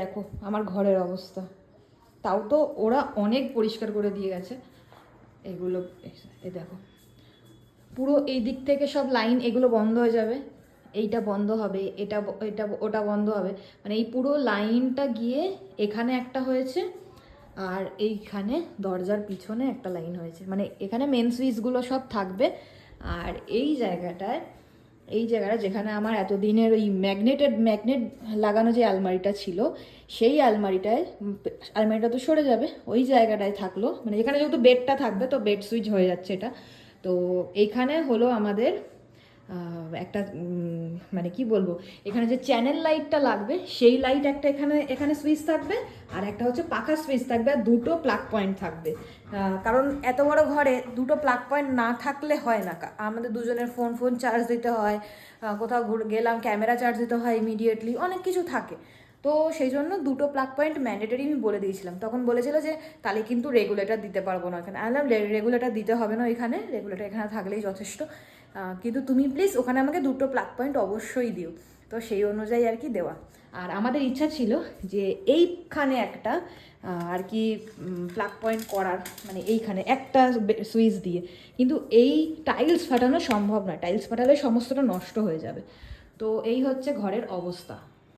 দেখো, আমার ঘরের অবস্থা। তাও তো ওরা অনেক পরিষ্কার করে দিয়ে গেছে। এগুলো, এ দেখো। পুরো এই দিক থেকে সব লাইন এগুলো বন্ধ হয়ে যাবে। এইটা বন্ধ হবে, এটা এটা ওটা বন্ধ হবে। মানে এই পুরো লাইনটা গিয়ে এখানে একটা হয়েছে আর এইখানে দরজার পিছনে একটা লাইন হয়েছে। মানে এখানে মেন সুইচগুলো সব থাকবে। আর এই জায়গাটায় এই জায়গাটা যেখানে আমার এতদিনের ওই ম্যাগনেটেড, ম্যাগনেট লাগানো যে আলমারিটা ছিল, সেই আলমারিটায় আলমারিটা তো সরে যাবে, ওই জায়গাটায় থাকল। মানে এখানে যেহেতু বেডটা থাকবে, তো বেড সুইচ হয়ে যাচ্ছে এটা। তো এইখানে হলো আমাদের একটা মানে কি বলব, এখানে যে চ্যানেল লাইটটা লাগবে, সেই লাইট একটা এখানে এখানে সুইচ থাকবে, আর একটা হচ্ছে পাখা সুইচ থাকবে, আর দুটো প্লাগ পয়েন্ট থাকবে। কারণ এত বড় ঘরে দুটো প্লাগ পয়েন্ট না থাকলে হয় না। আমাদের দুজনের ফোন ফোন চার্জ দিতে হয় কোথাও গেলাম ক্যামেরা চার্জ দিতে হয় ইমিডিয়েটলি অনেক কিছু থাকে। তো সেই জন্য দুটো প্লাগ পয়েন্ট ম্যান্ডেটরি আমি বলে দিয়েছিলাম। তখন বলেছিল যে, তাহলে কিন্তু রেগুলেটর দিতে পারব না এখানে। আলাম রেগুলেটর দিতে হবে না ওইখানে রেগুলেটর এখানে থাকলেই যথেষ্ট। কিন্তু তুমি প্লিজ ওখানে আমাকে দুটো প্লাক পয়েন্ট অবশ্যই দিও। তো সেই অনুযায়ী আর কি দেওয়া। আর আমাদের ইচ্ছা ছিল যে এইখানে একটা আর কি প্লাক পয়েন্ট করার মানে এইখানে একটা সুইচ দিয়ে। কিন্তু এই টাইলস ফাটানো সম্ভব নয়। টাইলস ফাটালে সমস্তটা নষ্ট হয়ে যাবে। তো এই হচ্ছে ঘরের অবস্থা।